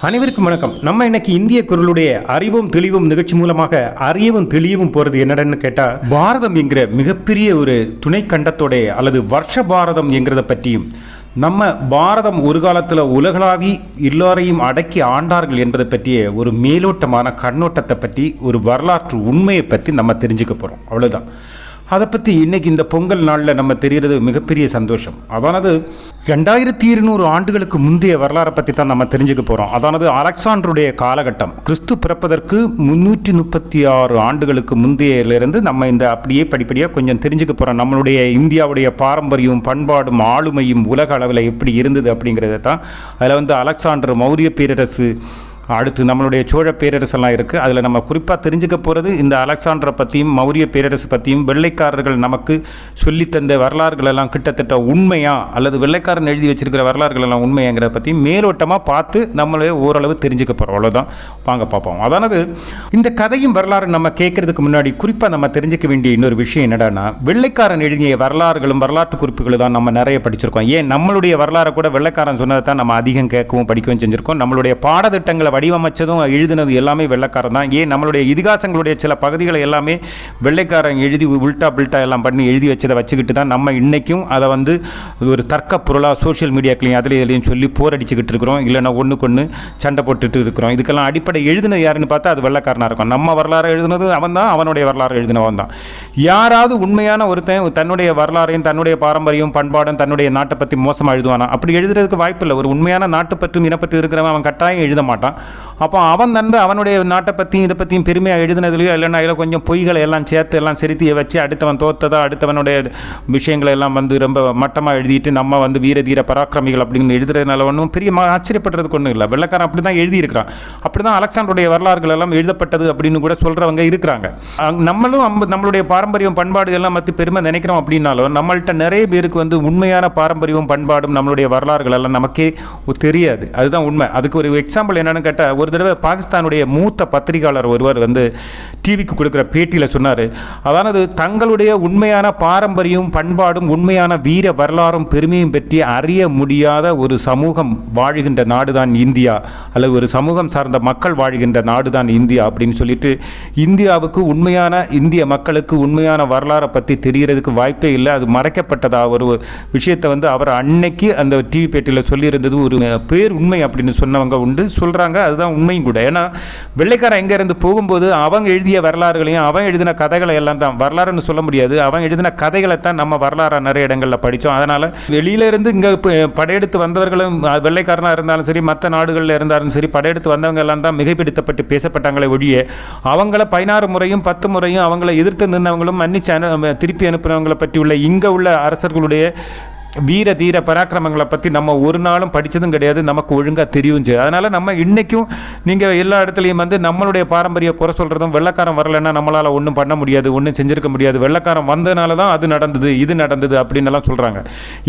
அனைவருக்கும் வணக்கம். நம்ம இன்னைக்கு இந்திய குரலுடைய அறிவும் தெளிவும் நிகழ்ச்சி மூலமாக அறியவும் தெளியவும் போறது என்னடன்னு கேட்டா பாரதம் என்கிற மிகப்பெரிய ஒரு துணை கண்டத்தோடைய அல்லது வருஷ பாரதம் என்கிறத பற்றியும் நம்ம பாரதம் ஒரு காலத்தில் உலகளாவி எல்லோரையும் அடக்கி ஆண்டார்கள் என்பதை பற்றிய ஒரு மேலோட்டமான கண்ணோட்டத்தை பற்றி ஒரு வரலாற்று உண்மையை பற்றி நம்ம தெரிஞ்சுக்க போகிறோம் அவ்வளோதான் அதை பற்றி இன்னைக்கு இந்த பொங்கல் நாளில் நம்ம தெரிகிறது மிகப்பெரிய சந்தோஷம். அதானது ரெண்டாயிரத்தி இருநூறு ஆண்டுகளுக்கு முந்தைய வரலாறை பற்றி தான் நம்ம தெரிஞ்சுக்க போகிறோம் அதானது அலெக்சாண்டருடைய காலகட்டம். கிறிஸ்து பிறப்பதற்கு முந்நூற்றி முப்பத்தி ஆறு ஆண்டுகளுக்கு முந்தையிலிருந்து நம்ம இந்த அப்படியே படிப்படியாக கொஞ்சம் தெரிஞ்சுக்க போகிறோம் நம்மளுடைய இந்தியாவுடைய பாரம்பரியம் பண்பாடும் ஆளுமையும் உலக அளவில் எப்படி இருந்தது அப்படிங்கிறத தான் அதில் வந்து அலெக்சாண்டர் மௌரிய பேரரசு அடுத்து நம்மளுடைய சோழ பேரரசெல்லாம் இருக்குது அதில் நம்ம குறிப்பாக தெரிஞ்சுக்க போகிறது இந்த அலெக்சாண்டரை பற்றியும் மௌரிய பேரரசு பற்றியும் வெள்ளைக்காரர்கள் நமக்கு சொல்லித்தந்த வரலாறுகளெல்லாம் கிட்டத்தட்ட உண்மையா அல்லது வெள்ளைக்காரன் எழுதி வச்சிருக்கிற வரலாறுகள் எல்லாம் உண்மையாங்கிறத பற்றியும் மேலோட்டமாக பார்த்து நம்மளே ஓரளவு தெரிஞ்சுக்க போகிறோம் அவ்வளோதான் வாங்க பார்ப்போம். அதானது இந்த கதையும் வரலாறு நம்ம கேட்கறதுக்கு முன்னாடி குறிப்பாக நம்ம தெரிஞ்சுக்க வேண்டிய இன்னொரு விஷயம் என்னடான்னா வெள்ளைக்காரன் எழுதிய வரலாறுகளும் வரலாற்று குறிப்புகளும் தான் நம்ம நிறைய படிச்சிருக்கோம். ஏன்? நம்மளுடைய வரலாறை கூட வெள்ளைக்காரன் சொன்னதை தான் நம்ம அதிகம் கேட்கவும் படிக்கவும் செஞ்சுருக்கோம். நம்மளுடைய பாடத்திட்டங்களை வடிவமைச்சதும் எழுதினது எல்லாமே வெள்ளைக்காரன் தான். ஏன்? நம்மளுடைய இதிகாசங்களுடைய சில பகுதிகளை எல்லாமே வெள்ளைக்காரன் எழுதி உல்டா பில்ட்டா எல்லாம் பண்ணி எழுதி வச்சதை வச்சுக்கிட்டு தான் நம்ம இன்றைக்கும் அதை வந்து ஒரு தர்க்க பொருளாக சோஷியல் மீடியாக்களையும் அதில் இதுலையும் சொல்லி போர் அடிச்சுக்கிட்டு இருக்கிறோம். இல்லைன்னா ஒன்றுக்கு ஒன்று சண்டை போட்டுட்டு இருக்கிறோம். இதுக்கெல்லாம் அடிப்படை எழுதினது யாருன்னு பார்த்தா அது வெள்ளைக்காரனாக இருக்கும். நம்ம வரலாறு எழுதுனது அவன் தான் அவனுடைய வரலாறு எழுதினவன் தான். யாராவது உண்மையான ஒருத்தன் தன்னுடைய வரலாறையும் தன்னுடைய பாரம்பரியம் பண்பாடும் தன்னுடைய நாட்டை பற்றி மோசமாக எழுதுவானா? அப்படி எழுதுறதுக்கு வாய்ப்பு இல்லை ஒரு உண்மையான நாட்டுப்பற்றும் இனப்பற்று இருக்கிறவன் அவன் கட்டாயம் எழுத மாட்டான். அப்போ அவன் வந்து அவனுடைய நாட்டை பற்றியும் இதை பற்றியும் பெருமையாக எழுதினதுலையோ இல்லைன்னா இதில் கொஞ்சம் பொய்களை எல்லாம் சேர்த்து எல்லாம் செலுத்தி வச்சு அடுத்தவன் தோத்ததா அடுத்தவனுடைய விஷயங்களை எல்லாம் வந்து ரொம்ப மட்டமாக எழுதிட்டு நம்ம வந்து வீர தீர பராக்கிரமிகள் அப்படின்னு எழுதுறதுனால ஒன்றும் பெரிய ஆச்சரியப்படுறதுக்கு ஒன்றும் இல்லை. வெள்ளக்காரன் அப்படி தான் எழுதியிருக்கிறான். அப்படி தான் அலெக்சாண்டருடைய வரலாறுகள் எல்லாம் எழுதப்பட்டது அப்படின்னு கூட சொல்கிறவங்க இருக்கிறாங்க. நம்மளும் நம்மளுடைய பாரம்பரியம் பண்பாடு எல்லாம் பற்றி பெருமை நினைக்கிறோம் அப்படின்னாலும் நம்மள்கிட்ட நிறைய பேருக்கு வந்து உண்மையான பாரம்பரியம் பண்பாடும் நம்மளுடைய வரலாறுகள் எல்லாம் நமக்கே தெரியாது. அதுதான் உண்மை. அதுக்கு ஒரு எக்ஸாம்பிள் என்னென்னு கேட்டால் ஒரு தடவை பாகிஸ்தானுடைய மூத்த பத்திரிகையாளர் ஒருவர் வந்து டிவிக்கு கொடுக்குற பேட்டியில் சொன்னார். அதானது தங்களுடைய உண்மையான பாரம்பரியம் பண்பாடும் உண்மையான வீர வரலாறும் பெருமையும் பற்றி அறிய முடியாத ஒரு சமூகம் வாழுகின்ற நாடுதான் இந்தியா. அல்லது ஒரு சமூகம் சார்ந்த மக்கள் வாழ்கின்ற நாடுதான் இந்தியா அப்படின்னு சொல்லிட்டு இந்தியாவுக்கு உண்மையான இந்திய மக்களுக்கு உண்மையான வரலாறை பற்றி தெரிகிறதுக்கு வாய்ப்பே இல்லை. அது மறைக்கப்பட்டதா ஒரு விஷயத்தை வந்து அவர் அன்னைக்கு அந்த டிவி பேட்டியில் சொல்லியிருந்தது ஒரு பேர் உண்மை அப்படின்னு சொன்னவங்க உண்டு. சொல்கிறாங்க அதுதான் உண்மையும் கூட. ஏன்னா வெள்ளைக்காரன் எங்கேருந்து போகும்போது அவங்க எழுதி எழுதிய வரலாறுகளையும் அவன் எழுதின கதைகளை எல்லாம் தான். வரலாறுன்னு சொல்ல முடியாது. அவன் எழுதின கதைகளை தான் நம்ம வரலாறாக நிறைய இடங்களில் படித்தோம் அதனால் வெளியில இருந்து இங்கே படையெடுத்து வந்தவர்களும் வெள்ளைக்காரனாக இருந்தாலும் சரி மற்ற நாடுகளில் இருந்தாலும் சரி படையெடுத்து வந்தவங்க எல்லாம் தான் மிகைப்பிடித்தப்பட்டு பேசப்பட்டாங்களே ஒழிய அவங்கள பதினாறு முறையும் பத்து முறையும் அவங்கள எதிர்த்து நின்றவங்களும் மன்னிச்சு அனு திருப்பி அனுப்புனவங்களை பற்றி உள்ள இங்கே உள்ள அரசர்களுடைய வீர தீர பராக்கிரமங்களை பற்றி நம்ம ஒரு நாளும் படித்ததும் கிடையாது. நமக்கு ஒழுங்காக தெரியும் செய்யும் அதனால் நம்ம இன்றைக்கும் நீங்கள் எல்லா இடத்துலையும் வந்து நம்மளுடைய பாரம்பரிய குறை சொல்கிறதும் வெள்ளக்காரன் வரலைன்னா நம்மளால் ஒன்றும் பண்ண முடியாது ஒன்றும் செஞ்சுருக்க முடியாது. வெள்ளக்காரன் வந்ததுனால தான் அது நடந்தது இது நடந்தது அப்படின்னு எல்லாம் சொல்கிறாங்க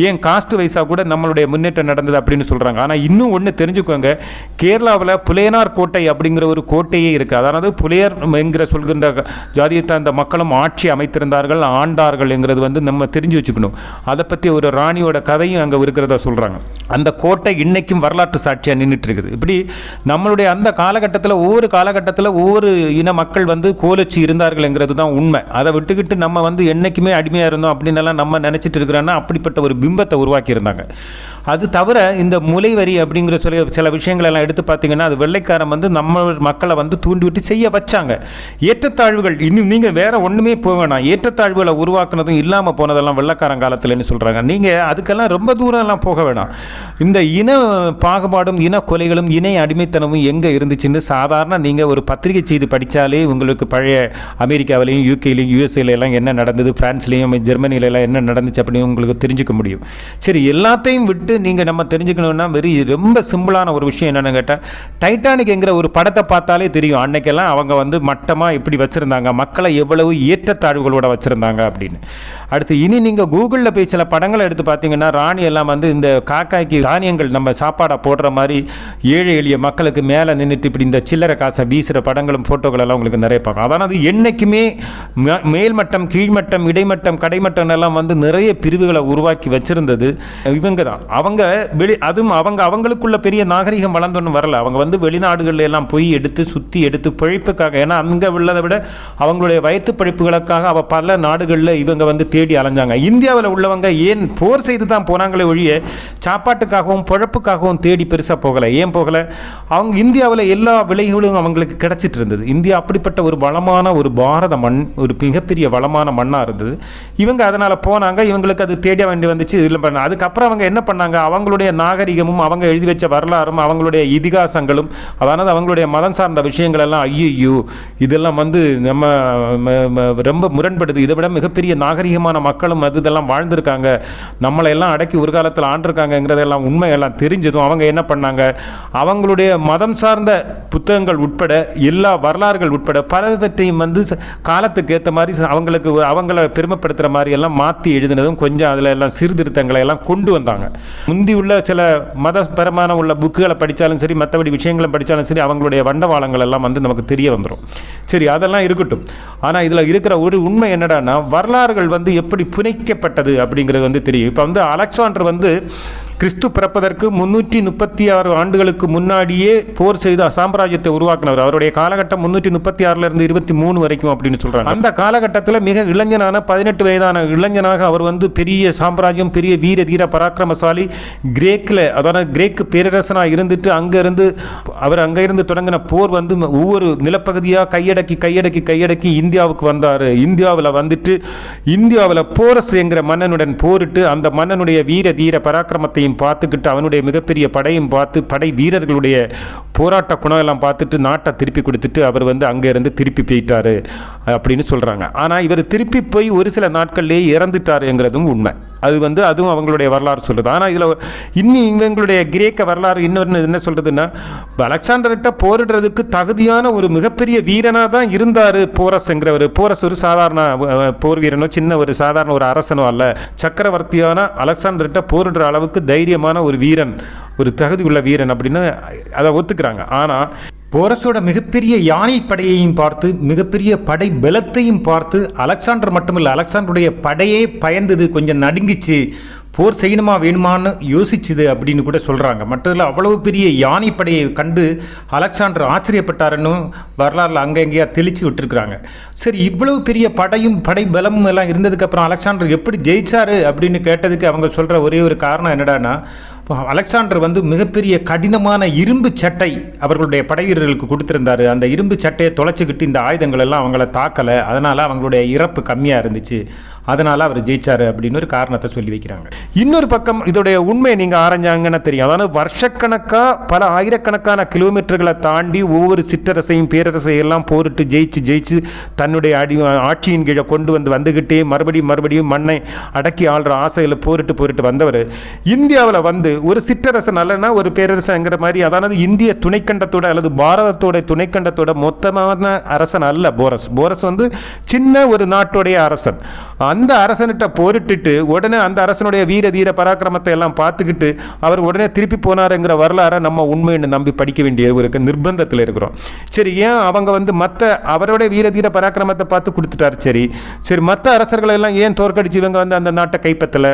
ஏன் காஸ்ட் வைஸாக கூட நம்மளுடைய முன்னேற்றம் நடந்தது அப்படின்னு சொல்கிறாங்க ஆனால் இன்னும் ஒன்று தெரிஞ்சுக்கோங்க. கேரளாவில் புலையனார் கோட்டை அப்படிங்கிற ஒரு கோட்டையே இருக்குது அதாவது புலையர் என்கிற சொல்கின்ற ஜாதியத்தை அந்த மக்களும் ஆட்சி அமைத்திருந்தார்கள் ஆண்டார்கள் என்கிறது வந்து நம்ம தெரிஞ்சு வச்சுக்கணும். அதை பற்றி ஒரு ராணியோட கதையும் அங்கே இருக்கிறதா சொல்கிறாங்க அந்த கோட்டை இன்றைக்கும் வரலாற்று சாட்சியாக நின்றுட்டு இருக்குது இப்படி நம்மளுடைய அந்த காலகட்டத்தில் ஒவ்வொரு காலகட்டத்தில் ஒவ்வொரு இன மக்கள் வந்து கோலச்சி இருந்தார்கள்ங்கிறது தான் உண்மை. அதை விட்டுக்கிட்டு நம்ம வந்து என்றைக்குமே அடிமையாக இருந்தோம் அப்படின்னு எல்லாம் நம்ம நினச்சிட்டு இருக்கிறோன்னா அப்படிப்பட்ட ஒரு பிம்பத்தை உருவாக்கியிருந்தாங்க. அது தவிர இந்த முலைவரி அப்படிங்கிற சில சில விஷயங்கள் எல்லாம் எடுத்து பார்த்தீங்கன்னா அது வெள்ளைக்காரன் வந்து நம்ம மக்களை வந்து தூண்டிவிட்டு செய்ய வச்சாங்க. ஏற்றத்தாழ்வுகள் இன்னும் நீங்கள் வேற ஒன்றுமே போக வேணாம். ஏற்றத்தாழ்வுகளை உருவாக்குனதும் இல்லாமல் போனதெல்லாம் வெள்ளைக்காரன் காலத்தில்னு சொல்கிறாங்க நீங்கள் அதுக்கெல்லாம் ரொம்ப தூரம்லாம் போக வேணாம். இந்த இன பாகுபாடும் இன கொலைகளும் இணை அடிமைத்தனமும் எங்கே இருந்துச்சுன்னு சாதாரண நீங்கள் ஒரு பத்திரிகை செய்தி படித்தாலே உங்களுக்கு பழைய அமெரிக்காவிலையும் யூகேலையும் யூஎஸ்ஏலையெல்லாம் என்ன நடந்தது பிரான்ஸ்லேயும் ஜெர்மனியில என்ன நடந்துச்சு அப்படின்னு உங்களுக்கு தெரிஞ்சுக்க முடியும். சரி எல்லாத்தையும் விட்டு நீங்கள் நம்ம தெரிஞ்சுக்கணும்னா வெறி ரொம்ப சிம்பிளான ஒரு விஷயம் என்னென்னு கேட்டால் டைட்டானிக்ங்கிற ஒரு படத்தை பார்த்தாலே தெரியும். அன்னைக்கெல்லாம் அவங்க வந்து மட்டமாக இப்படி வச்சுருந்தாங்க. மக்களை எவ்வளவு ஏற்றத்தாழ்வுகளோட வச்சுருந்தாங்க அப்படின்னு. அடுத்து இனி நீங்கள் கூகுளில் போய் சில படங்களை எடுத்து பார்த்தீங்கன்னா ராணி எல்லாம் வந்து இந்த காக்காய்க்கு தானியங்கள் நம்ம சாப்பாடை போடுற மாதிரி ஏழை எளிய மக்களுக்கு மேலே நின்றுட்டு இப்படி இந்த சில்லறை காசை வீசுகிற படங்களும் ஃபோட்டோகள் எல்லாம் உங்களுக்கு நிறைய பார்க்கும் அதானது என்றைக்குமே மேல்மட்டம் கீழ்மட்டம் இடைமட்டம் கடைமட்டம் எல்லாம் வந்து நிறைய பிரிவுகளை உருவாக்கி வச்சிருந்தது இவங்க தான். அவங்க வெளி அதுவும் அவங்க அவங்களுக்குள்ள பெரிய நாகரிகம் வளர்ந்தோன்னு வரல. அவங்க வந்து வெளிநாடுகளில் எல்லாம் போய் எடுத்து சுற்றி எடுத்து பிழைப்புக்காக ஏன்னா அங்கே உள்ளதை விட அவங்களுடைய வயிற்று பிழைப்புகளுக்காக அவள் பல நாடுகளில் இவங்க வந்து தேடி அலைஞ்சாங்க. இந்தியாவில் உள்ளவங்க ஏன் போர் செய்து தான் போனாங்களே ஒழிய சாப்பாட்டுக்காகவும் பிழப்புக்காகவும் தேடி பெருசாக போகலை. ஏன் போகலை? அவங்க இந்தியாவில் எல்லா விலைகளும் அவங்களுக்கு கிடச்சிட்டு இருந்தது. இந்தியா அப்படிப்பட்ட ஒரு வளமான ஒரு பாரத மண் ஒரு மிகப்பெரிய வளமான மண்ணாக இருந்தது. இவங்க அதனால் போனாங்க. இவங்களுக்கு அது தேட வேண்டி வந்துச்சு. இதில் பண்ண அதுக்கப்புறம் அவங்க என்ன பண்ணாங்க? அவங்களுடைய நாகரிகமும் அவங்க எழுதி வச்ச வரலாறும் அவங்களுடைய இதிகாசங்களும் அதானது அவங்களுடைய மதம் சார்ந்த விஷயங்கள் எல்லாம் ஐயோ இதெல்லாம் வந்து நம்ம ரொம்ப முரண்படுது. இதை விட மிகப்பெரிய நாகரிகமான மக்களும் அது இதெல்லாம் வாழ்ந்திருக்காங்க. நம்மளை எல்லாம் அடக்கி ஒரு காலத்தில் ஆண்டிருக்காங்கங்கிறதெல்லாம் உண்மையெல்லாம் தெரிஞ்சதும் அவங்க என்ன பண்ணாங்க? அவங்களுடைய மதம் சார்ந்த புத்தகங்கள் உட்பட எல்லா வரலாறுகள் உட்பட பலவற்றையும் வந்து காலத்துக்கு ஏற்ற மாதிரி அவங்களுக்கு அவங்கள பெருமைப்படுத்துகிற மாதிரி எல்லாம் மாற்றி எழுதினதும் கொஞ்சம் அதில் எல்லாம் சீர்திருத்தங்களை எல்லாம் கொண்டு வந்தாங்க. முந்தி உள்ள சில மதபரமான உள்ள புக்குகளை படித்தாலும் சரி மற்றபடி விஷயங்களை படித்தாலும் சரி அவங்களுடைய வண்டவாளங்கள் எல்லாம் வந்து நமக்கு தெரிய வந்துடும் சரி அதெல்லாம் இருக்கட்டும். ஆனால் இதில் இருக்கிற ஒரு உண்மை என்னடான்னா வரலாறுகள் வந்து எப்படி புனைக்கப்பட்டது அப்படிங்கிறது வந்து தெரியும். இப்போ வந்து அலெக்சாண்டர் வந்து கிறிஸ்து பிறப்பதற்கு முன்னூற்றி முப்பத்தி ஆறு ஆண்டுகளுக்கு முன்னாடியே போர் செய்து சாம்ராஜ்யத்தை உருவாக்கினவர். அவருடைய காலகட்டம் முன்னூற்றி முப்பத்தி ஆறுல இருந்து இருபத்தி மூணு வரைக்கும் அப்படின்னு சொல்றாங்க. அந்த காலகட்டத்தில் மிக இளைஞனான பதினெட்டு வயதான இளைஞனாக அவர் வந்து பெரிய சாம்ராஜ்யம் பெரிய வீர தீர பராக்கிரமசாலி கிரேக்கில் அதாவது கிரேக்கு பேரரசனாக இருந்துட்டு அங்கேருந்து அவர் அங்கிருந்து தொடங்கின போர் வந்து ஒவ்வொரு நிலப்பகுதியாக கையடக்கி கையடக்கி கையடக்கி இந்தியாவுக்கு வந்தார். இந்தியாவில் வந்துட்டு இந்தியாவில் போரஸ் என்கிற மன்னனுடன் போரிட்டு அந்த மன்னனுடைய வீர தீர பராக்கிரமத்தையும் பார்த்துக்கிட்டு அவனுடைய மிகப்பெரிய படையும் பார்த்து படை வீரர்களுடைய போராட்ட குணம் எல்லாம் பார்த்துட்டு நாட்டை திருப்பி கொடுத்துட்டு அவர் வந்து அங்கேருந்து திருப்பி போயிட்டார். அப்படின்னு சொல்கிறாங்க ஆனால் இவர் திருப்பி போய் ஒரு சில நாட்கள்லேயே இறந்துட்டாருங்கிறதும் உண்மை. அது வந்து அதுவும் அவங்களுடைய வரலாறு சொல்லுது ஆனால் இதில் இன்னும் இவங்களுடைய கிரேக்க வரலாறு இன்னொன்று என்ன சொல்கிறதுன்னா அலெக்சாண்டர்கிட்ட போரிடுறதுக்கு தகுதியான ஒரு மிகப்பெரிய வீரனாக தான் இருந்தார் போரஸ்ங்கிறவர் போரஸ் ஒரு சாதாரண போர் வீரனோ சின்ன ஒரு சாதாரண ஒரு அரசனோ அல்ல. சக்கரவர்த்தியான அலெக்சாண்டர்கிட்ட போரிடுற அளவுக்கு தைரியமான ஒரு வீரன் ஒரு தகுதி உள்ள வீரன் அப்படின்னு அதை ஒத்துக்கிறாங்க. ஆனால் போரஸோட மிகப்பெரிய யானை படையையும் பார்த்து மிகப்பெரிய படை பலத்தையும் பார்த்து அலெக்சாண்டர் மட்டுமில்லை அலெக்சாண்டருடைய படையே பயந்தது கொஞ்சம் நடுங்கிச்சு. போர் செய்யணுமா வேணுமான்னு யோசிச்சுது அப்படின்னு கூட சொல்கிறாங்க மட்டும் இல்லை அவ்வளவு பெரிய யானை படையை கண்டு அலெக்சாண்டர் ஆச்சரியப்பட்டாருன்னு வரலாறுல அங்கே எங்கேயா தெளிச்சு விட்டுருக்குறாங்க. சரி இவ்வளவு பெரிய படையும் படை பலமும் எல்லாம் இருந்ததுக்கப்புறம் அலெக்சாண்டர் எப்படி ஜெயிச்சாரு அப்படின்னு கேட்டதுக்கு அவங்க சொல்கிற ஒரே ஒரு காரணம் என்னடான்னா அலெக்சாண்டர் வந்து மிகப்பெரிய கடினமான இரும்பு சட்டை அவர்களுடைய படைவீரர்களுக்கு கொடுத்துருந்தாரு. அந்த இரும்பு சட்டையை தொலைச்சிக்கிட்டு இந்த ஆயுதங்கள் எல்லாம் அவங்கள தாக்கலை. அதனால் அவங்களுடைய இறப்பு கம்மியாக இருந்துச்சு. அதனால் அவர் ஜெயிச்சார் அப்படின்னு ஒரு காரணத்தை சொல்லி வைக்கிறாங்க. இன்னொரு பக்கம் இதோடைய உண்மை நீங்கள் ஆராய்ஞ்சாங்கன்னு தெரியும். அதாவது வருஷக்கணக்காக பல ஆயிரக்கணக்கான கிலோமீட்டர்களை தாண்டி ஒவ்வொரு சிற்றரசையும் பேரரசையும் எல்லாம் போரிட்டு ஜெயிச்சு ஜெயிச்சு தன்னுடைய அடி ஆட்சியின் கீழே கொண்டு வந்து வந்துக்கிட்டே மறுபடியும் மறுபடியும் மண்ணை அடக்கி ஆள்ற ஆசையில் போரிட்டு போரிட்டு வந்தவர். இந்தியாவில் வந்து ஒரு சிற்றரசன் அல்லனா ஒரு பேரரசங்கிற மாதிரி அதாவது இந்திய துணைக்கண்டத்தோட அல்லது பாரதத்தோட துணைக்கண்டத்தோட மொத்தமான அரசன் அல்ல போரஸ். போரஸ் வந்து சின்ன ஒரு நாட்டுடைய அரசன். அந்த அரசன்கிட்ட போரிட்டுட்டு உடனே அந்த அரசனுடைய வீர தீர பராக்கிரமத்தை எல்லாம் பார்த்துக்கிட்டு அவர் உடனே திருப்பி போனாருங்கிற வரலாறை நம்ம உண்மைன்னு நம்பி படிக்க வேண்டிய ஒரு நிர்பந்தத்தில் இருக்கிறோம். சரி ஏன் அவங்க வந்து மற்ற அவரோட வீர தீர பராக்கிரமத்தை பார்த்து கொடுத்துட்டாரு? சரி சரி மற்ற அரசர்களை எல்லாம் ஏன் தோற்கடிச்சு இவங்க வந்து அந்த நாட்டை கைப்பற்றலை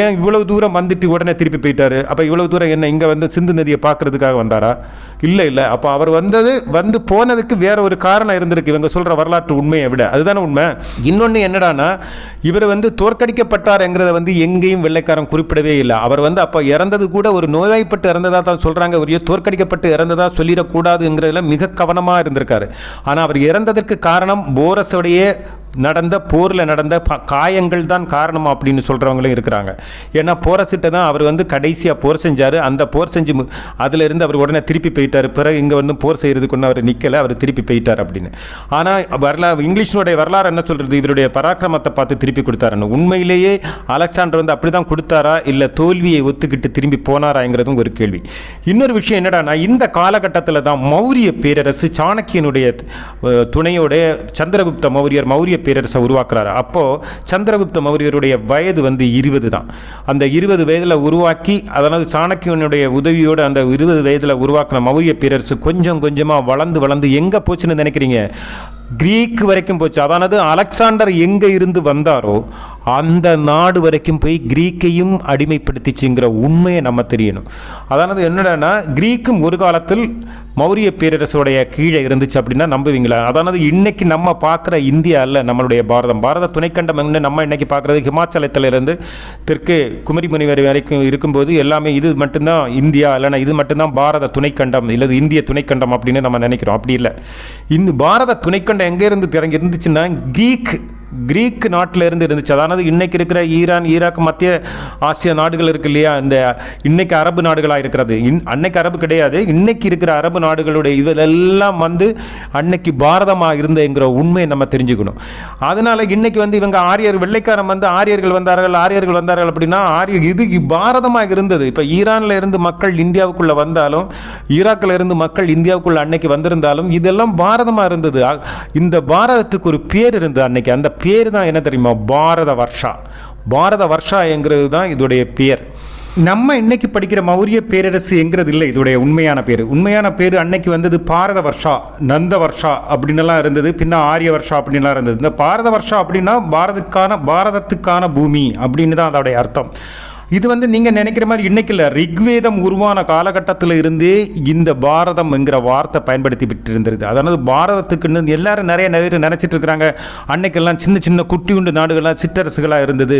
ஏன் இவ்வளவு தூரம் வந்துட்டு உடனே திருப்பி போயிட்டாரு? அப்போ இவ்வளவு தூரம் என்ன இங்கே வந்து சிந்து நதியை பார்க்கறதுக்காக வந்தாரா? இல்லை இல்லை. அப்போ அவர் வந்தது வந்து போனதுக்கு வேற ஒரு காரணம் இருந்திருக்கு. இவங்க சொல்கிற வரலாற்று உண்மையை விட. அதுதானே உண்மை? இன்னொன்று என்னடான்னா இவர் வந்து தோற்கடிக்கப்பட்டார்ங்கிறத வந்து எங்கேயும் வெள்ளைக்காரன் குறிப்பிடவே இல்லை. அவர் வந்து அப்போ இறந்தது கூட ஒரு நோய்வாய்ப்பட்டு இறந்ததாக தான் சொல்கிறாங்க ஒரு தோற்கடிக்கப்பட்டு இறந்ததா சொல்லிடக்கூடாதுங்கிறதுல மிக கவனமாக இருந்திருக்காரு. ஆனால் அவர் இறந்ததற்கு காரணம் போரஸோடைய நடந்த போரில் நடந்த ப- காயங்கள் தான் காரணம் அப்படின்னு சொல்கிறவங்களும் இருக்கிறாங்க. ஏன்னா போரசிட்ட தான் அவர் வந்து கடைசியாக போர் செஞ்சார். அந்த போர் செஞ்சு மு- அவர் உடனே திருப்பி போயிட்டார். பிறகு இங்கே வந்து போர் செய்கிறதுக்கு ஒன்று அவர் நிற்கலை அவர் திருப்பி போயிட்டார் அப்படின்னு. ஆனால் வரலாறு இங்கிலீஷனுடைய வரலாறு என்ன சொல்கிறது இவருடைய பராக்கிரமத்தை பார்த்து திருப்பி கொடுத்தாருன்னு. உண்மையிலேயே அலெக்சாண்டர் வந்து அப்படி தான் கொடுத்தாரா? இல்லை தோல்வியை ஒத்துக்கிட்டு திரும்பி போனாராங்கிறதும் ஒரு கேள்வி. இன்னொரு விஷயம் என்னடானா இந்த காலகட்டத்தில் தான் மௌரிய பேரரசு சாணக்கியனுடைய துணையோடைய சந்திரகுப்த மௌரியர் மௌரிய பேரரசை உருவாக்குறாரு. அப்போது சந்திரகுப்த மௌரியருடைய வயது வந்து இருபது தான். அந்த இருபது வயதில் உருவாக்கி அதாவது சாணக்கியனுடைய உதவியோடு அந்த இருபது வயதில் உருவாக்கின மௌரிய பேரரசு கொஞ்சம் கொஞ்சமாக வளர்ந்து வளர்ந்து எங்கே போச்சுன்னு நினைக்கிறீங்க? கிரீக் வரைக்கும் போச்சு. அதானது அலெக்சாண்டர் எங்கே இருந்து வந்தாரோ அந்த நாடு வரைக்கும் போய் கிரீக்கையும் அடிமைப்படுத்திச்சுங்கிற உண்மையை நம்ம தெரியணும். அதானது என்னடனா கிரீக்கும் ஒரு காலத்தில் மௌரிய பேரரசுடைய கீழே இருந்துச்சு அப்படின்னா நம்புவீங்களா? அதானது இன்னைக்கு நம்ம பார்க்குற இந்தியா அல்ல நம்மளுடைய பாரதம். பாரத துணைக்கண்டம் என்ன நம்ம இன்னைக்கு பார்க்குறது ஹிமாச்சலத்திலிருந்து தெற்கு குமரி வரை வரைக்கும் இருக்கும்போது எல்லாமே இது மட்டும்தான் இந்தியா இல்லைனா இது மட்டும்தான் பாரத துணைக்கண்டம் இல்லது இந்திய துணைக்கண்டம் அப்படின்னு நம்ம நினைக்கிறோம். அப்படி இல்லை. இந்த பாரத துணைக்கண்டம் எங்கே இருந்து திறங்கி இருந்துச்சுன்னா கிரீக் கிரீக் நாட்டில் இருந்து இருந்துச்சு. அதானது இன்றைக்கி இருக்கிற ஈரான் ஈராக் மத்திய ஆசிய நாடுகள் இருக்கு இல்லையா? இந்த இன்றைக்கி அரபு நாடுகளாக இருக்கிறது. இன் அன்னைக்கு அரபு கிடையாது. இன்றைக்கி இருக்கிற அரபு நாடுகளுடைய இதெல்லாம் வந்து அன்னைக்கு பாரதமாக இருந்தங்கிற உண்மையை நம்ம தெரிஞ்சுக்கணும். அதனால இன்றைக்கி வந்து இவங்க ஆரியர் வெள்ளைக்காரன் வந்து ஆரியர்கள் வந்தார்கள் ஆரியர்கள் வந்தார்கள் அப்படின்னா ஆரிய இது பாரதமாக இருந்தது. இப்போ ஈரானில் இருந்து மக்கள் இந்தியாவுக்குள்ளே வந்தாலும் ஈராக்கில் இருந்து மக்கள் இந்தியாவுக்குள்ளே அன்னைக்கு வந்திருந்தாலும் இதெல்லாம் பாரதமாக இருந்தது. இந்த பாரதத்துக்கு ஒரு பேர் இருந்தது அன்னைக்கு. அந்த பேர் தான் என்ன தெரியுமா? பாரத வர்ஷா. பாரத வர்ஷா என்கிறது தான் இதோடைய பேர். நம்ம இன்னைக்கு படிக்கிற மௌரிய பேரரசு என்கிறது இல்லை இதோடைய உண்மையான பேர். உண்மையான பேர் அன்னைக்கு வந்தது பாரத வர்ஷா நந்த வர்ஷா அப்படின்லாம் இருந்தது பின்ன ஆரிய வர்ஷா அப்படின்லாம் இருந்தது. இந்த பாரத வர்ஷா அப்படின்னா பாரதத்துக்கான பாரதத்துக்கான பூமி அப்படின்னு தான் அதோடைய அர்த்தம். இது வந்து நீங்கள் நினைக்கிற மாதிரி இன்னைக்கு இல்லை. ரிக்வேதம் உருவான காலகட்டத்தில் இருந்தே இந்த பாரதம் என்கிற வார்த்தை பயன்படுத்திவிட்டு இருந்தது அதாவது பாரதத்துக்குன்னு எல்லாரும் நிறைய நிறைய நினச்சிட்டு இருக்கிறாங்க. அன்னைக்கெல்லாம் சின்ன சின்ன குட்டி உண்டு நாடுகள்லாம் சிற்றரசுகளாக இருந்தது.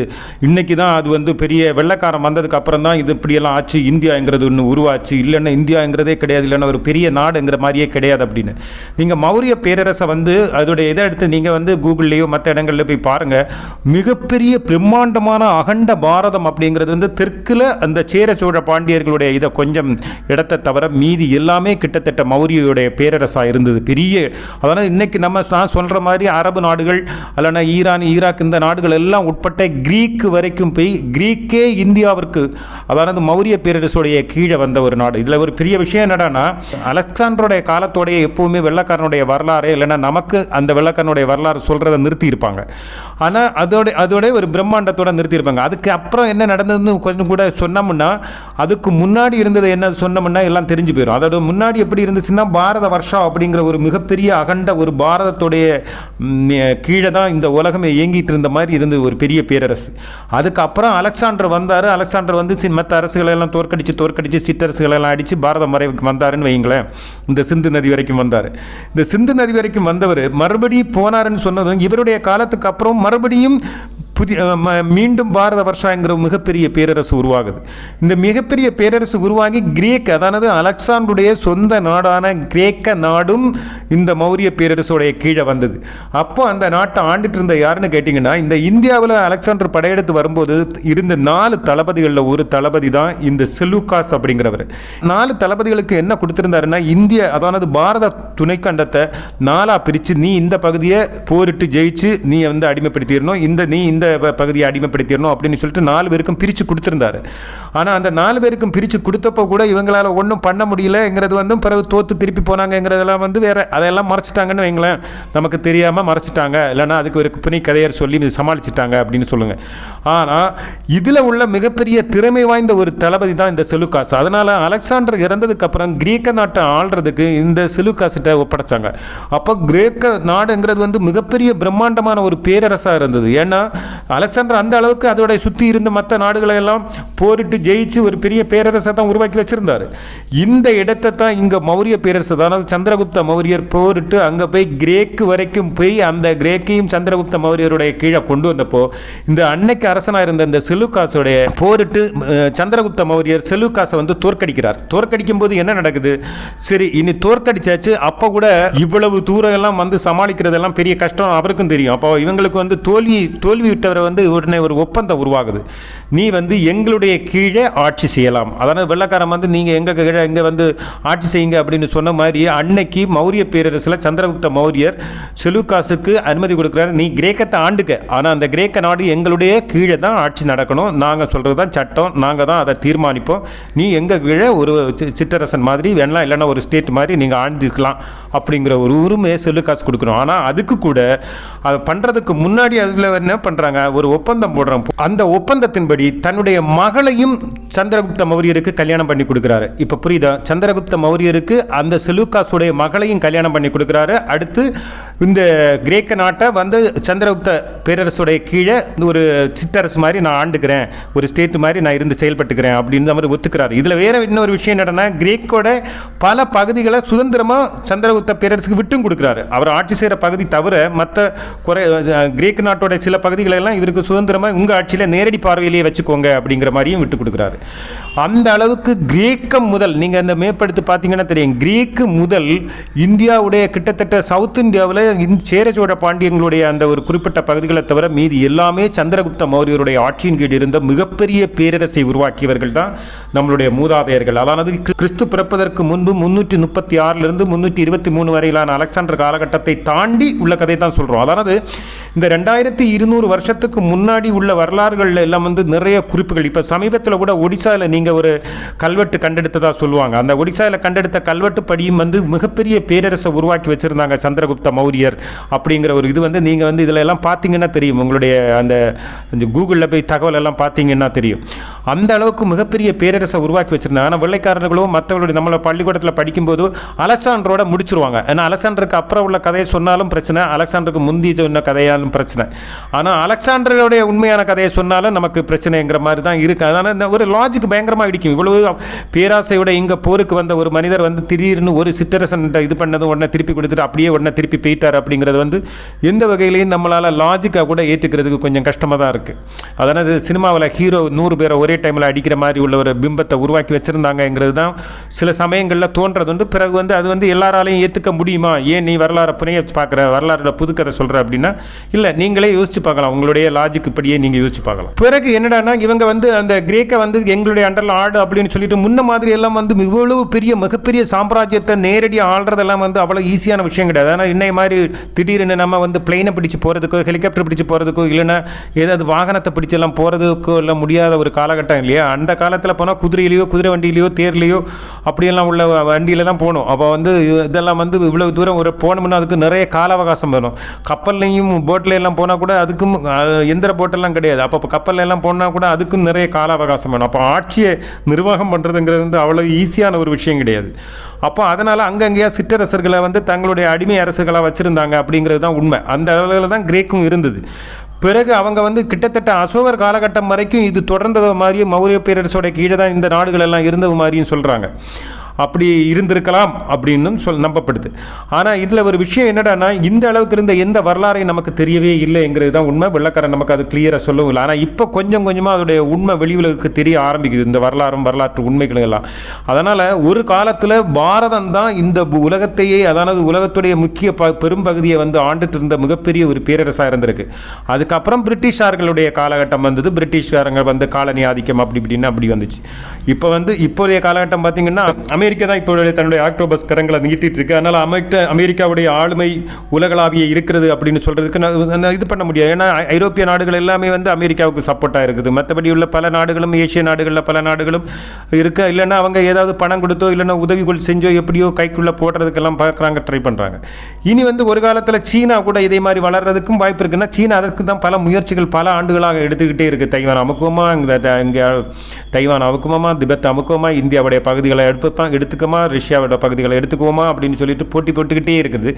இன்றைக்கி தான் அது வந்து பெரிய வெள்ளைக்காரன் வந்ததுக்கு அப்புறம் தான் இது இப்படியெல்லாம் ஆச்சு. இந்தியாங்கிறது ஒன்று உருவாச்சு. இல்லைன்னா இந்தியாங்கிறதே கிடையாது. இல்லைன்னா ஒரு பெரிய நாடுங்கிற மாதிரியே கிடையாது அப்படின்னு. நீங்கள் மௌரிய பேரரசை வந்து அதோடைய இதை எடுத்து நீங்கள் வந்து கூகுள்லேயோ மற்ற இடங்கள்ல போய் பாருங்கள் மிகப்பெரிய பிரம்மாண்டமான அகண்ட பாரதம் அப்படிங்கிறது வந்து தெற்கில் அந்த சேர சோழ பாண்டியர்களுடைய இதை கொஞ்சம் இடத்தை தவிர மீதி எல்லாமே கிட்டத்தட்ட மௌரியருடைய பேரரசாக இருந்தது. பெரிய அதனால் இன்னைக்கு நம்ம நான் சொல்கிற மாதிரி அரபு நாடுகள் அல்லனா ஈரான் ஈராக் இந்த நாடுகள் எல்லாம் உட்பட்ட கிரீக்கு வரைக்கும் போய் கிரீக்கே இந்தியாவிற்கு அதாவது மௌரிய பேரரசுடைய கீழே வந்த ஒரு நாடு. இதில் ஒரு பெரிய விஷயம் என்னடானா அலெக்சாண்டருடைய காலத்தோடைய எப்போவுமே வெள்ளக்காரனுடைய வரலாறு இல்லைன்னா நமக்கு அந்த வெள்ளக்காரனுடைய வரலாறு சொல்கிறத நிறுத்தியிருப்பாங்க. ஆனால் அதோட அதோட ஒரு பிரம்மாண்டத்தோட நிறுத்தியிருப்பாங்க. அதுக்கு அப்புறம் என்ன நடந்ததுன்னு கொஞ்சம் கூட சொன்னோம்னா அதுக்கு முன்னாடி இருந்தது என்ன சொன்னோம்னா எல்லாம் தெரிஞ்சு போயிடும் அதோட முன்னாடி எப்படி இருந்துச்சுன்னா பாரத வருஷம் அப்படிங்கிற ஒரு மிகப்பெரிய அகண்ட ஒரு பாரதத்துடைய கீழே தான் இந்த உலகமே இயங்கிட்டு இருந்த மாதிரி இருந்தது ஒரு பெரிய பேரரசு. அதுக்கப்புறம் அலெக்சாண்டர் வந்தார். அலெக்சாண்டர் வந்து மற்ற அரசுகளெல்லாம் தோற்கடித்து தோற்கடிச்சு தோற்கடிச்சு அடித்து பாரதம் வரை வந்தாருன்னு வைங்களேன் இந்த சிந்து நதி வரைக்கும் வந்தார். இந்த சிந்து நதி வரைக்கும் வந்தவர் மறுபடியும் போனாருன்னு சொன்னதும் இவருடைய காலத்துக்கு அப்புறம் மறுபடியும் புதிய ம- மீண்டும் பாரத வருஷாங்கிற மிகப்பெரிய பேரரசு உருவாகுது. இந்த மிகப்பெரிய பேரரசு உருவாகி கிரேக் அதானது அலெக்சாண்டருடைய சொந்த நாடான கிரேக்க நாடும் இந்த மௌரிய பேரரசுடைய கீழே வந்தது. அப்போ அந்த நாட்டை ஆண்டுட்டு இருந்த யாருன்னு கேட்டிங்கன்னா இந்த இந்தியாவில் அலெக்சாண்டர் படையெடுத்து வரும்போது இருந்த நாலு தளபதிகளில் ஒரு தளபதி தான் இந்த செலூகாஸ் அப்படிங்கிறவர். நாலு தளபதிகளுக்கு என்ன கொடுத்துருந்தாருன்னா இந்திய அதானது பாரத துணைக்கண்டத்தை நாலாக பிரித்து நீ இந்த பகுதியை போரிட்டு ஜெயிச்சு நீ வந்து அடிமைப்படுத்திடணும் இந்த நீ இந்த பகுதியை அடிமைப்படுத்திடணும் அப்படின்னு சொல்லிட்டு நாலு பேருக்கும் பிரித்து கொடுத்துருந்தாரு. ஆனால் அந்த நாலு பேருக்கும் பிரித்து கொடுத்தப்போ கூட இவங்களால ஒன்றும் பண்ண முடியலங்கிறது வந்து பிறகு தோற்று திருப்பி போனாங்கங்கிறதெல்லாம் வந்து வேறு அதெல்லாம் மறைச்சிட்டாங்கன்னு வைங்களேன். நமக்கு தெரியாமல் மறைச்சிட்டாங்க. இல்லைன்னா அதுக்கு ஒரு புனி கதையர் சொல்லி சமாளிச்சிட்டாங்க அப்படின்னு சொல்லுங்கள் ஆனால் இதில் உள்ள மிகப்பெரிய திறமை வாய்ந்த ஒரு தளபதி தான் இந்த செலுக்காஸ் அதனால் அலெக்சாண்டர் இறந்ததுக்கப்புறம் கிரீக்க நாட்டை ஆள்றதுக்கு இந்த செலுக்காசிட்ட ஒப்படைச்சாங்க. அப்போ கிரேக்க நாடுங்கிறது வந்து மிகப்பெரிய பிரம்மாண்டமான ஒரு பேரரசாக இருந்தது. ஏன்னா அலெக்சாண்டர் அந்த அளவுக்கு அதோட சுற்றி இருந்த மற்ற நாடுகளை எல்லாம் போரிட்டு ஜெயிச்சு ஒரு பெரிய பேரரசை தான் உருவாக்கி வச்சுருந்தார். இந்த இடத்தை தான் இங்கே மௌரிய பேரரசு அதாவது சந்திரகுப்த மௌரியர் போரிட்டு அங்கே போய் கிரேக்கு வரைக்கும் போய் அந்த கிரேக்கையும் சந்திரகுப்த மௌரியருடைய கீழே கொண்டு வந்தப்போ இந்த அன்னைக்கு அரசனாக இருந்த இந்த செலுக்காசுடைய போரிட்டு சந்திரகுப்த மௌரியர் செலுக்காசை வந்து தோற்கடிக்கிறார். தோற்கடிக்கும் போது என்ன நடக்குது? சரி இனி தோற்கடிச்சாச்சு அப்போ கூட இவ்வளவு தூரம் எல்லாம் வந்து சமாளிக்கிறதெல்லாம் பெரிய கஷ்டம் அவருக்கும் தெரியும். அப்போ இவங்களுக்கு வந்து தோல்வி தோல்வி விட்டவரை வந்து உடனே ஒரு ஒப்பந்தம் உருவாகுது. நீ வந்து எங்களுடைய கீழ் கீழே ஆட்சி செய்யலாம். அதாவது வெள்ளக்காரன் வந்து நீங்கள் எங்கள் கீழே எங்கே வந்து ஆட்சி செய்யுங்க அப்படின்னு சொன்ன மாதிரி அன்னைக்கு மௌரிய பேரரசில் சந்திரகுப்த மௌரியர் செலுக்காசுக்கு அனுமதி கொடுக்குறாரு. நீ கிரேக்கத்தை ஆண்டுக்க. ஆனால் அந்த கிரேக்க நாடு எங்களுடைய கீழே தான் ஆட்சி நடக்கணும். நாங்கள் சொல்கிறது தான் சட்டம். நாங்கள் தான் அதை தீர்மானிப்போம். நீ எங்கள் கீழே ஒரு சிற்றரசன் மாதிரி வேணலாம் இல்லைன்னா ஒரு ஸ்டேட் மாதிரி நீங்கள் ஆண்டுக்கலாம் அப்படிங்கிற ஒரு உரிமையை செல்லுக்காசு கொடுக்கணும். ஆனால் அதுக்கு கூட அதை பண்ணுறதுக்கு முன்னாடி அதில் என்ன பண்ணுறாங்க ஒரு ஒப்பந்தம் போடுறோம் அந்த ஒப்பந்தத்தின்படி தன்னுடைய மகளையும் சந்திரகுப்த மௌரியருக்கு கல்யாணம் பண்ணி கொடுக்குறாரு. இப்போ புரியுதா? சந்திரகுப்த மௌரியருக்கு அந்த செலூக்காஸுடைய மகளையும் கல்யாணம் பண்ணி கொடுக்குறாரு. அடுத்து இந்த கிரேக்க நாட்டை வந்து சந்திரகுப்த பேரரசுடைய கீழே இந்த ஒரு சிற்றரசு மாதிரி நான் ஆண்டுக்கிறேன். ஒரு ஸ்டேட் மாதிரி நான் இருந்து செயல்பட்டுக்கிறேன் அப்படின்னு மாதிரி ஒத்துக்கிறாரு. இதில் வேற இன்னொரு விஷயம் என்னென்னா கிரேக்கோட பல பகுதிகளை சுதந்திரமாக சந்திரகுப்த பேரரசுக்கு விட்டும் கொடுக்குறாரு. அவர் ஆட்சி செய்கிற பகுதி தவிர மற்ற குறை கிரேக் நாட்டோட சில பகுதிகளெல்லாம் இவருக்கு சுதந்திரமாக உங்கள் ஆட்சியில் நேரடி பார்வையிலேயே வச்சுக்கோங்க அப்படிங்கிற மாதிரியும் விட்டு கொடுக்குறாரு. அந்த அளவுக்கு கிரேக்கம் முதல் நீங்கள் அந்த மேப்படுத்து பார்த்தீங்கன்னா தெரியும். கிரேக்கு முதல் இந்தியாவுடைய கிட்டத்தட்ட சவுத் இந்தியாவில் சேர சேரச்சோழ பாண்டியங்களுடைய அந்த ஒரு குறிப்பிட்ட பகுதிகளை தவிர மீதி எல்லாமே சந்திரகுப்த மௌரியருடைய ஆட்சியின் கீழ் இருந்த மிகப்பெரிய பேரரசை உருவாக்கியவர்கள் தான் நம்மளுடைய மூதாதையர்கள். அதானது கிறிஸ்து- கிறிஸ்து பிறப்பதற்கு முன்பு முன்னூற்றி முப்பத்தி ஆறிலிருந்து முன்னூற்றி இருபத்தி மூணு வரையிலான அலெக்சாண்டர் காலகட்டத்தை தாண்டி உள்ள கதை தான் சொல்கிறோம் அதானது இந்த ரெண்டாயிரத்தி இருநூறு வருஷத்துக்கு முன்னாடி உள்ள வரலாறுகளில் எல்லாம் வந்து நிறைய குறிப்புகள். இப்போ சமீபத்தில் கூட ஒடிசாவில் நீங்கள் ஒரு கல்வெட்டு கண்டெடுத்ததாக சொல்லுவாங்க. அந்த ஒடிசாவில் கண்டெடுத்த கல்வெட்டு படியும் வந்து மிகப்பெரிய பேரரசை உருவாக்கி வச்சுருந்தாங்க சந்திரகுப்த மௌரியர் அப்படிங்கிற ஒரு இது வந்து நீங்கள் வந்து இதில் எல்லாம் பார்த்தீங்கன்னா தெரியும். உங்களுடைய அந்த இந்த கூகுளில் போய் தகவல் எல்லாம் பார்த்தீங்கன்னா தெரியும். அந்த அளவுக்கு மிகப்பெரிய பேரரசை உருவாக்கி வச்சுருந்தாங்க. ஆனால் வெள்ளைக்காரர்களோ மற்றவர்களுடைய நம்மளை பள்ளிக்கூடத்தில் படிக்கும்போது அலெக்சாண்டரோட முடிச்சிருவாங்க. ஏன்னா அலெக்சாண்டருக்கு அப்புறம் உள்ள கதையை சொன்னாலும் பிரச்சனை. அலெக்சாண்டருக்கு முந்தி சொன்ன கதையாலும் பிரச்சனை. ஆனால் அலெக்சாண்டருடைய உண்மையான கதையை சொன்னாலும் நமக்கு பிரச்சனைங்கிற மாதிரி தான் இருக்குது அதனால் இந்த ஒரு லாஜிக் பயங்கரமாக இடிக்கும். இவ்வளவு பேராசையோட இங்கே போருக்கு வந்த ஒரு மனிதர் வந்து திடீர்னு ஒரு சிற்றரசன் இது பண்ணதும் உடனே திருப்பி கொடுத்துட்டு அப்படியே உடனே திருப்பி போயிட்டார் அப்படிங்கிறது வந்து எந்த வகையிலையும் நம்மளால் லாஜிக்காக கூட ஏற்றுக்கிறதுக்கு கொஞ்சம் கஷ்டமாக தான் இருக்குது அதனால் சினிமாவில் ஹீரோ நூறு பேரை ஒரே டைமில் அடிக்கிற மாதிரி உள்ள ஒரு பிம்பத்தை உருவாக்கி வச்சுருந்தாங்கங்கிறது தான் சில சமயங்களில் தோன்றது உண்டு. பிறகு வந்து அது வந்து எல்லாராலையும் ஏற்றுக்க முடியுமா? ஏன் நீ வரலாறு புனைய பார்க்குற வரலாறோட புதுக்கதை சொல்கிற அப்படின்னா இல்லை நீங்களே யோசிச்சு பார்க்கலாம். உங்களுடைய லாஜிக் இப்படியே நீங்கள் யோசிச்சு பார்க்கலாம். பிறகு என்னடான்னா இவங்க வந்து அந்த கிரேக்க வந்து எங்களுடைய அண்டரில் ஆடு அப்படின்னு சொல்லிட்டு முன்ன மாதிரி எல்லாம் வந்து இவ்வளவு பெரிய மிகப்பெரிய சாம்ராஜ்யத்தை நேரடியாக ஆள்றதெல்லாம் வந்து அவ்வளோ ஈஸியான விஷயம் கிடையாது. ஆனால் இன்னை மாதிரி திடீர்னு நம்ம வந்து பிளெயினை பிடிச்சு போகிறதுக்கோ ஹெலிகாப்டர் பிடிச்சு போகிறதுக்கோ இல்லைன்னா ஏதாவது வாகனத்தை பிடிச்செல்லாம் போகிறதுக்கோ எல்லாம் முடியாத ஒரு காலகட்டம் இல்லையா? அந்த காலத்தில் போனால் குதிரையிலையோ குதிரை வண்டியிலையோ தேர்லையோ அப்படியெல்லாம் உள்ள வண்டியில் தான் போகணும். அப்போ வந்து இதெல்லாம் வந்து இவ்வளோ தூரம் ஒரு போனோம்னா அதுக்கு நிறைய கால அவகாசம் வேணும். கப்பல்லையும் போட்டில் எல்லாம் போனால் கூட அதுக்கும் எந்திர போட்டெல்லாம் கிடையாது. அப்போ கப்பலில் எல்லாம் போனால் கூட அதுக்கும் நிறைய கால அவகாசம் வேணும். அப்போ ஆட்சியை நிர்வாகம் பண்ணுறதுங்கிறது வந்து அவ்வளோ ஈஸியான ஒரு விஷயம் கிடையாது. அப்போ அதனால் அங்கங்கேயா சிற்றரசர்களை வந்து தங்களுடைய அடிமை அரசுகளாக வச்சுருந்தாங்க அப்படிங்கிறது தான் உண்மை. அந்த அளவில் தான் கிரேக்கும் இருந்தது. பிறகு அவங்க வந்து கிட்டத்தட்ட அசோகர் காலகட்டம் வரைக்கும் இது தொடர்ந்தது மாதிரியும் மௌரிய பேரரசோட கீழே தான் இந்த நாடுகள் எல்லாம் இருந்தது மாதிரியும் சொல்கிறாங்க அப்படி இருந்திருக்கலாம் அப்படின்னும் சொல் நம்பப்படுது. ஆனால் இதில் ஒரு விஷயம் என்னடான்னா இந்த அளவுக்கு இருந்த எந்த வரலாறையும் நமக்கு தெரியவே இல்லைங்கிறது தான் உண்மை. வெள்ளக்காரன் நமக்கு அது கிளியராக சொல்லவும் இல்லை. ஆனால் இப்போ கொஞ்சம் கொஞ்சமாக அதோடைய உண்மை வெளி உலகுக்கு தெரிய ஆரம்பிக்குது. இந்த வரலாறும் வரலாற்று உண்மைகளும் எல்லாம். அதனால் ஒரு காலத்தில் பாரதம் தான் இந்த பு- உலகத்தையே அதானது உலகத்துடைய முக்கிய ப பெரும்பகுதியை வந்து ஆண்டுட்டு இருந்த மிகப்பெரிய ஒரு பேரரசாக இருந்திருக்கு. அதுக்கப்புறம் பிரிட்டிஷார்களுடைய காலகட்டம் வந்தது. பிரிட்டிஷ்காரங்க வந்து காலனி ஆதிக்கம் அப்படி இப்படின்னு அப்படி வந்துச்சு. இப்போ வந்து இப்போதைய காலகட்டம் பார்த்தீங்கன்னா அமெரிக்கா தான் இப்போ தன்னுடைய ஆக்டோபஸ் கரங்களை நீட்டிட்டு இருக்கு. அதனால் அமெரிக்க அமெரிக்காவுடைய ஆளுமை உலகளாவிய இருக்கிறது அப்படின்னு சொல்கிறதுக்கு நான் இது பண்ண முடியாது. ஏன்னா ஐரோப்பிய நாடுகள் எல்லாமே வந்து அமெரிக்காவுக்கு சப்போர்ட்டாக இருக்குது. மற்றபடி உள்ள பல நாடுகளும் ஏசிய நாடுகளில் பல நாடுகளும் இருக்க. இல்லைன்னா அவங்க ஏதாவது பணம் கொடுத்தோ இல்லைன்னா உதவிகள் செஞ்சோ எப்படியோ கைக்குள்ளே போடுறதுக்கெல்லாம் பார்க்குறாங்க ட்ரை பண்ணுறாங்க இனி வந்து ஒரு காலத்தில் சீனா கூட இதே மாதிரி வளர்றதுக்கும் வாய்ப்பு இருக்குன்னா சீனா அதற்கு தான் பல முயற்சிகள் பல ஆண்டுகளாக எடுத்துக்கிட்டே இருக்குது தைவான் அமுக்கமாக இங்கே தைவான் அமுக்குவமா திபெத் அமுக்குவமா இந்தியாவுடைய பகுதிகளை எடுப்போம் எடுத்துக்கோமா ரஷ்யாவோட பகுதிகளை எடுத்துக்குவோமா அப்படின்னு சொல்லிட்டு போட்டி போட்டுக்கிட்டே இருக்குது.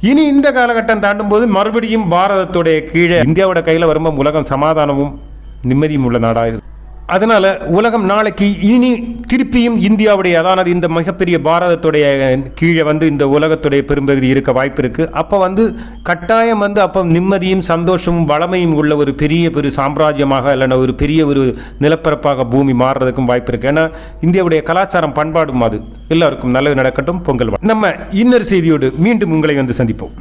இனி இந்த காலகட்டம் தாண்டும் போது மறுபடியும் பாரதத்துடைய கீழே இந்தியாவோட கையில் வரும்போது உலகம் சமாதானமும் நிம்மதியும் உள்ள நாடாக அதனால் உலகம் நாளைக்கு இனி திருப்பியும் இந்தியாவுடைய அதானது இந்த மிகப்பெரிய பாரதத்துடைய கீழே வந்து இந்த உலகத்துடைய பெரும்பகுதி இருக்க வாய்ப்பு இருக்குது அப்போ வந்து கட்டாயம் வந்து அப்போ நிம்மதியும் சந்தோஷமும் வளமையும் உள்ள ஒரு பெரிய ஒரு சாம்ராஜ்யமாக இல்லைன்னா ஒரு பெரிய ஒரு நிலப்பரப்பாக பூமி மாறுறதுக்கும் வாய்ப்பு இருக்குது ஏன்னா இந்தியாவுடைய கலாச்சாரம் பண்பாடும் அது. எல்லாருக்கும் நல்லது நடக்கட்டும் பொங்கல் நம்ம இன்னொரு செய்தியோடு மீண்டும் உங்களை வந்து சந்திப்போம்.